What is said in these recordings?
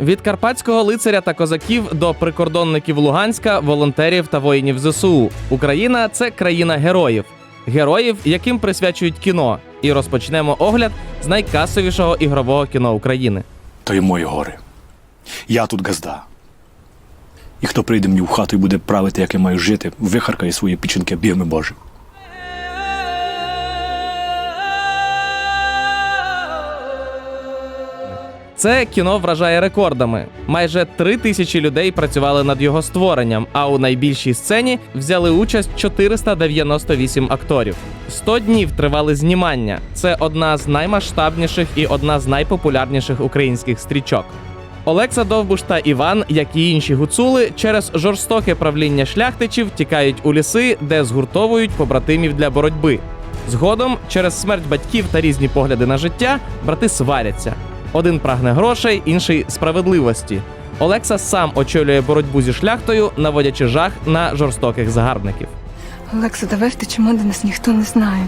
Від карпатського лицаря та козаків до прикордонників Луганська, волонтерів та воїнів ЗСУ. Україна це країна героїв, героїв, яким присвячують кіно. І розпочнемо огляд з найкасовішого ігрового кіно України. То й мої гори. Я тут газда. І хто прийде мені в хату і буде правити, як я маю жити, вихаркає свої піченки бігми Божим. Це кіно вражає рекордами. Майже три тисячі людей працювали над його створенням, а у найбільшій сцені взяли участь 498 акторів. 100 днів тривали знімання. Це одна з наймасштабніших і одна з найпопулярніших українських стрічок. Олекса Довбуш та Іван, як і інші гуцули, через жорстоке правління шляхтичів тікають у ліси, де згуртовують побратимів для боротьби. Згодом, через смерть батьків та різні погляди на життя, брати сваряться. Один прагне грошей, інший справедливості. Олекса сам очолює боротьбу зі шляхтою, наводячи жах на жорстоких загарбників. Олекса, давай втечемо, де нас ніхто не знає.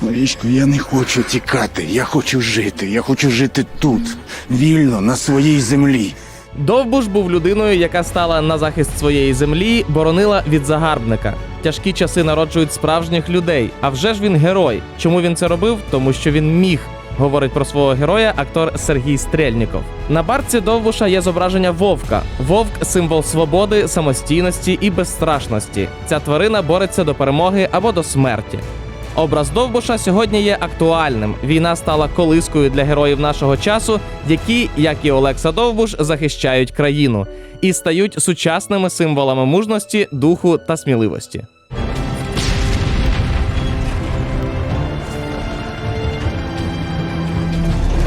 Марічко, я не хочу тікати, я хочу жити. Я хочу жити тут, вільно, на своїй землі. Довбуш був людиною, яка стала на захист своєї землі, боронила від загарбника. Тяжкі часи народжують справжніх людей. А вже ж він герой. Чому він це робив? Тому що він міг. Говорить про свого героя актор Сергій Стрельніков. На барці Довбуша є зображення вовка. Вовк символ свободи, самостійності і безстрашності. Ця тварина бореться до перемоги або до смерті. Образ Довбуша сьогодні є актуальним. Війна стала колискою для героїв нашого часу, які, як і Олекса Довбуш, захищають країну і стають сучасними символами мужності, духу та сміливості.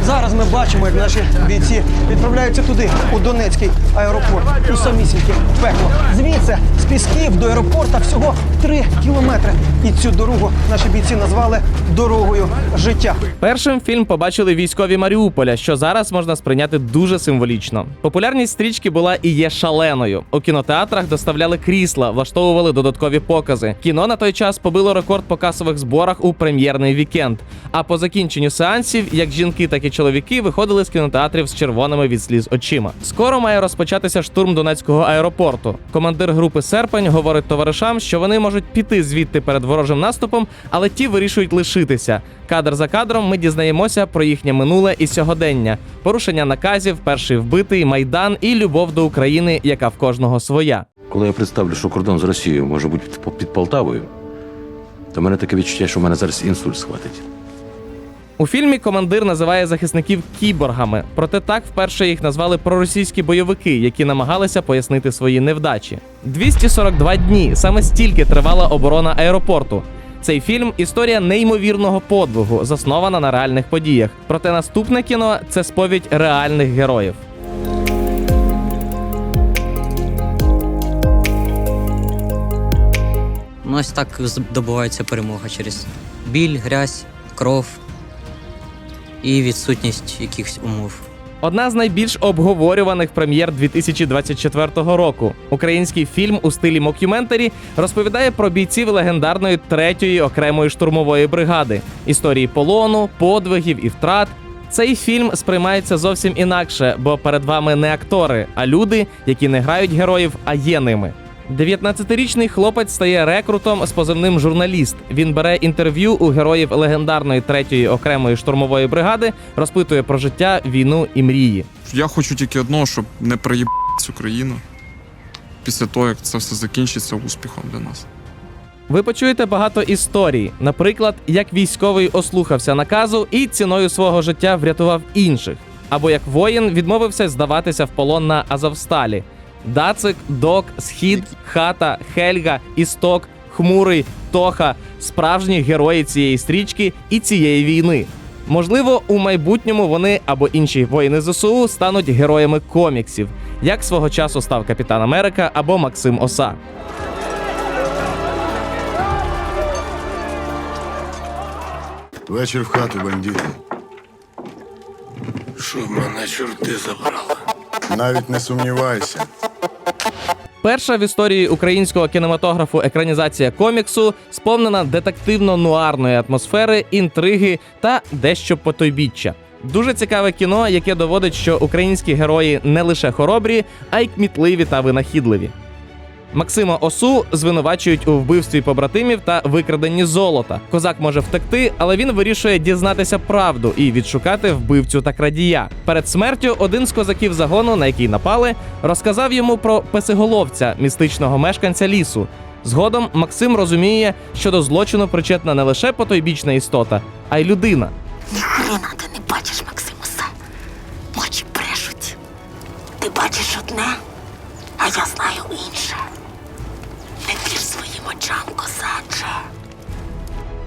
Sa Зараз ми бачимо, як наші бійці відправляються туди, у Донецький аеропорт, у самісіньке пекло. Звідси з пісків до аеропорта всього три кілометри. І цю дорогу наші бійці назвали дорогою життя. Першим фільм побачили військові Маріуполя, що зараз можна сприйняти дуже символічно. Популярність стрічки була і є шаленою. У кінотеатрах доставляли крісла, влаштовували додаткові покази. Кіно на той час побило рекорд по касових зборах у прем'єрний вікенд. А по закінченню сеансів, як жінки, так і чоловіки виходили з кінотеатрів з червоними від сліз очима. Скоро має розпочатися штурм Донецького аеропорту. Командир групи Серпень говорить товаришам, що вони можуть піти звідти перед ворожим наступом, але ті вирішують лишитися. Кадр за кадром ми дізнаємося про їхнє минуле і сьогодення, порушення наказів, перший вбитий, майдан і любов до України, яка в кожного своя. Коли я представлю, що кордон з Росією може бути під, Полтавою, то мене таке відчуття, що в мене зараз інсульт схватить. У фільмі командир називає захисників кіборгами, проте так вперше їх назвали проросійські бойовики, які намагалися пояснити свої невдачі. 242 дні саме стільки тривала оборона аеропорту. Цей фільм історія неймовірного подвигу, заснована на реальних подіях. Проте наступне кіно це сповідь реальних героїв. Ну, ось так здобувається перемога через біль, грязь, кров і відсутність якихось умов. Одна з найбільш обговорюваних прем'єр 2024 року. Український фільм у стилі мокюментарі розповідає про бійців легендарної третьої окремої штурмової бригади, історії полону, подвигів і втрат. Цей фільм сприймається зовсім інакше, бо перед вами не актори, а люди, які не грають героїв, а є ними. 19-річний хлопець стає рекрутом з позивним журналіст. Він бере інтерв'ю у героїв легендарної третьої окремої штурмової бригади, розпитує про життя, війну і мрії. Я хочу тільки одного, щоб не проїбати цю країну після того, як це все закінчиться успіхом для нас. Ви почуєте багато історій, наприклад, як військовий ослухався наказу і ціною свого життя врятував інших, або як воїн відмовився здаватися в полон на Азовсталі. Дацик, Док, Схід, Хата, Хельга, Істок, Хмурий, Тоха справжні герої цієї стрічки і цієї війни. Можливо, у майбутньому вони або інші воїни ЗСУ стануть героями коміксів, як свого часу став Капітан Америка або Максим Оса. Вечір в хату, бандити. Що мене чорти забрали? Навіть не сумнівайся. Перша в історії українського кінематографу екранізація коміксу сповнена детективно-нуарної атмосфери, інтриги та дещо потойбіччя. Дуже цікаве кіно, яке доводить, що українські герої не лише хоробрі, а й кмітливі та винахідливі. Максима Осу звинувачують у вбивстві побратимів та викраденні золота. Козак може втекти, але він вирішує дізнатися правду і відшукати вбивцю та крадія. Перед смертю один з козаків загону, на який напали, розказав йому про песиголовця, містичного мешканця лісу. Згодом Максим розуміє, що до злочину причетна не лише потойбічна істота, а й людина. Хрена ти не бачиш, Максимусе. Очі брешуть. Ти бачиш одне, а я знаю інше. Не вір своїм очам, козаче.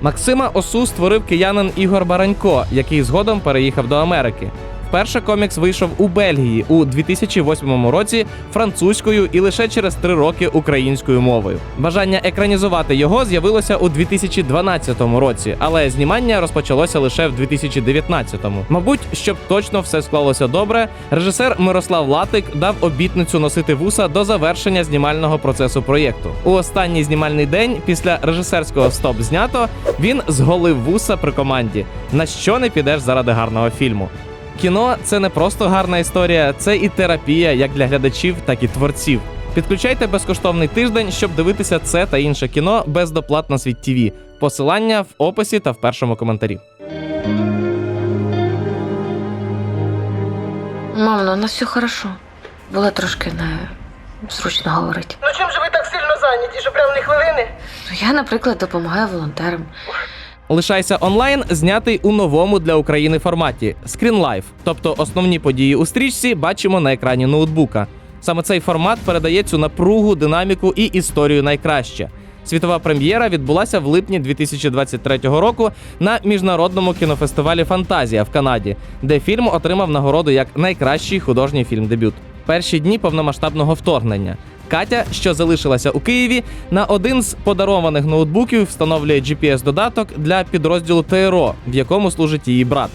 Максима Осу створив киянин Ігор Баранько, який згодом переїхав до Америки. Вперше комікс вийшов у Бельгії у 2008 році французькою і лише через три роки українською мовою. Бажання екранізувати його з'явилося у 2012 році, але знімання розпочалося лише в 2019. Мабуть, щоб точно все склалося добре, режисер Мирослав Латик дав обітницю носити вуса до завершення знімального процесу проєкту. У останній знімальний день після режисерського стоп знято він зголив вуса при команді. На що не підеш заради гарного фільму? Кіно це не просто гарна історія, це і терапія як для глядачів, так і творців. Підключайте безкоштовний тиждень, щоб дивитися це та інше кіно без доплат на світ ТВ. Посилання в описі та в першому коментарі. Мам, ну у нас все хорошо. Було трошки не зручно говорити. Ну чим же ви так сильно зайняті, що прямо не хвилини? Ну, я, наприклад, допомагаю волонтерам. Лишайся онлайн, знятий у новому для України форматі Screen Тобто основні події у стрічці бачимо на екрані ноутбука. Саме цей формат передає цю напругу, динаміку і історію найкраще. Світова прем'єра відбулася в липні 2023 року на міжнародному кінофестивалі Фантазія в Канаді, де фільм отримав нагороду як найкращий художній фільм-дебют. Перші дні повномасштабного вторгнення. Катя, що залишилася у Києві, на один з подарованих ноутбуків встановлює GPS-додаток для підрозділу ТРО, в якому служить її брат.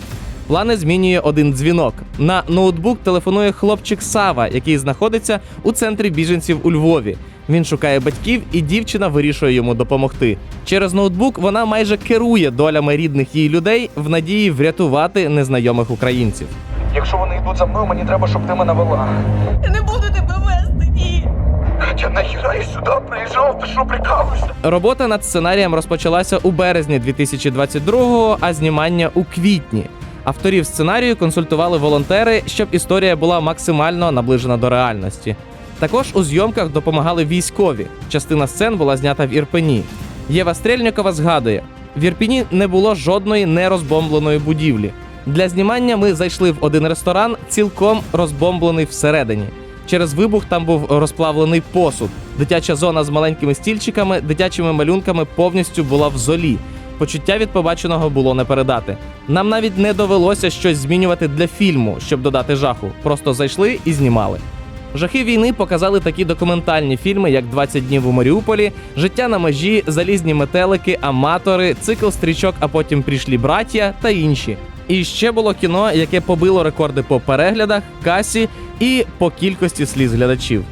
Плани змінює один дзвінок. На ноутбук телефонує хлопчик Сава, який знаходиться у центрі біженців у Львові. Він шукає батьків, і дівчина вирішує йому допомогти. Через ноутбук вона майже керує долями рідних її людей в надії врятувати незнайомих українців. Якщо вони йдуть за мною, мені треба, щоб ти мене вела. Я не буду. Нахіра сюди приїжджав, ти що прикалуєшся? Робота над сценарієм розпочалася у березні 2022-го, а знімання у квітні. Авторів сценарію консультували волонтери, щоб історія була максимально наближена до реальності. Також у зйомках допомагали військові. Частина сцен була знята в Ірпені. Єва Стрельникова згадує: в Ірпені не було жодної нерозбомбленої будівлі. Для знімання ми зайшли в один ресторан, цілком розбомблений всередині. Через вибух там був розплавлений посуд. Дитяча зона з маленькими стільчиками, дитячими малюнками повністю була в золі. Почуття від побаченого було не передати. Нам навіть не довелося щось змінювати для фільму, щоб додати жаху. Просто зайшли і знімали. Жахи війни показали такі документальні фільми, як «20 днів у Маріуполі, Життя на межі, Залізні метелики, Аматори, цикл стрічок, а потім прийшлі браття та інші. І ще було кіно, яке побило рекорди по переглядах, касі і по кількості сліз глядачів.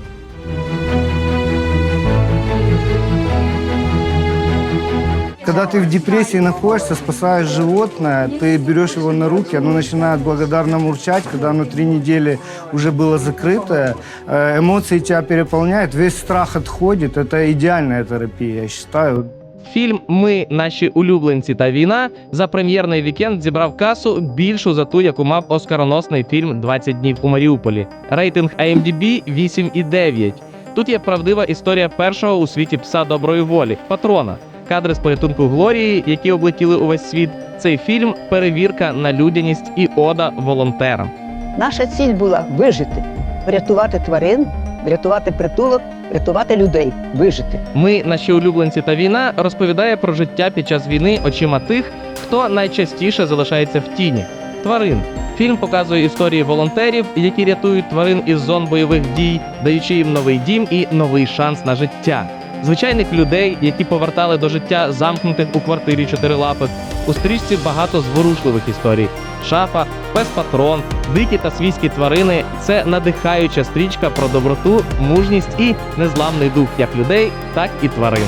Когда ты в депрессии находишься, спасаешь животное, ты берешь его на руки, оно начинает благодарно мурчать, когда оно три недели уже было закрытое, э, эмоции тебя переполняют, весь страх отходит, это идеальная терапия, я считаю. Фільм Ми, наші улюбленці та війна за прем'єрний вікенд зібрав касу більшу за ту, яку мав оскароносний фільм «20 днів у Маріуполі. Рейтинг IMDb 8,9. Тут є правдива історія першого у світі пса доброї волі патрона. Кадри з порятунку Глорії, які облетіли увесь світ. Цей фільм перевірка на людяність і ода волонтерам. Наша ціль була вижити, врятувати тварин, врятувати притулок, рятувати людей, вижити. Ми, наші улюбленці та війна, розповідає про життя під час війни очима тих, хто найчастіше залишається в тіні тварин. Фільм показує історії волонтерів, які рятують тварин із зон бойових дій, даючи їм новий дім і новий шанс на життя. Звичайних людей, які повертали до життя замкнутих у квартирі чотирилапих. У стрічці багато зворушливих історій. Шафа, пес патрон, дикі та свійські тварини це надихаюча стрічка про доброту, мужність і незламний дух як людей, так і тварин.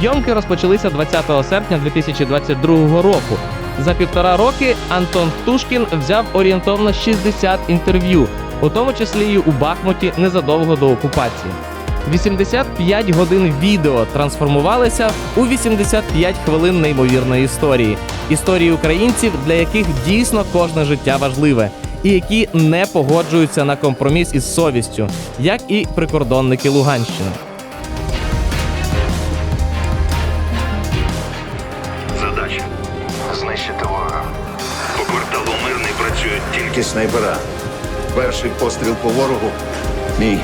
Зйомки розпочалися 20 серпня 2022 року. За півтора роки Антон Птушкін взяв орієнтовно 60 інтерв'ю, у тому числі й у Бахмуті незадовго до окупації. 85 годин відео трансформувалися у 85 хвилин неймовірної історії. Історії українців, для яких дійсно кожне життя важливе, і які не погоджуються на компроміс із совістю, як і прикордонники Луганщини. Задача знищити ворога. По кварталу мирний працюють тільки снайпера. Перший постріл по ворогу. Мій.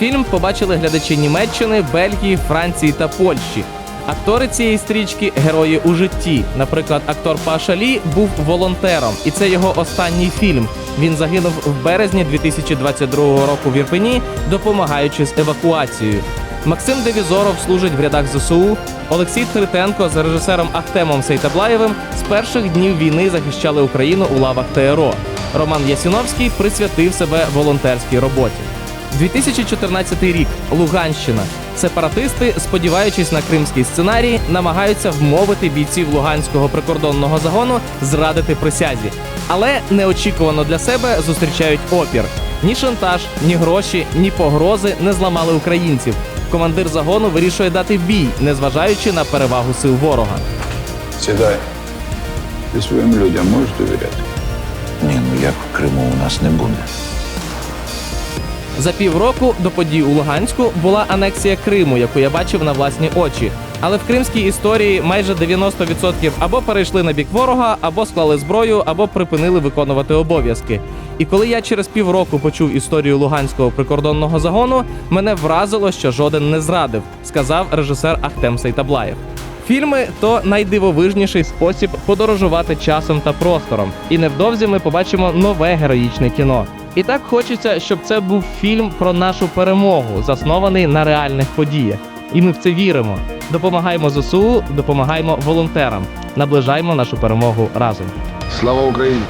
Фільм побачили глядачі Німеччини, Бельгії, Франції та Польщі. Актори цієї стрічки герої у житті. Наприклад, актор Паша Лі був волонтером, і це його останній фільм. Він загинув в березні 2022 року в Ірпені, допомагаючи з евакуацією. Максим Девізоров служить в рядах ЗСУ. Олексій Тритенко з режисером Ахтемом Сейтаблаєвим з перших днів війни захищали Україну у лавах ТРО. Роман Ясіновський присвятив себе волонтерській роботі. 2014 рік. Луганщина. Сепаратисти, сподіваючись на кримський сценарій, намагаються вмовити бійців Луганського прикордонного загону зрадити присязі, але неочікувано для себе зустрічають опір. Ні шантаж, ні гроші, ні погрози не зламали українців. Командир загону вирішує дати бій, незважаючи на перевагу сил ворога. Сідай. Ти своїм людям можеш довіряти? Ні, ну як в Криму у нас не буде. За півроку до подій у Луганську була анексія Криму, яку я бачив на власні очі. Але в кримській історії майже 90% або перейшли на бік ворога, або склали зброю, або припинили виконувати обов'язки. І коли я через півроку почув історію луганського прикордонного загону, мене вразило, що жоден не зрадив, сказав режисер Ахтем Сейтаблаєв. Фільми то найдивовижніший спосіб подорожувати часом та простором. І невдовзі ми побачимо нове героїчне кіно. І так хочеться, щоб це був фільм про нашу перемогу, заснований на реальних подіях. І ми в це віримо. Допомагаємо ЗСУ, допомагаємо волонтерам, наближаємо нашу перемогу разом. Слава Україні!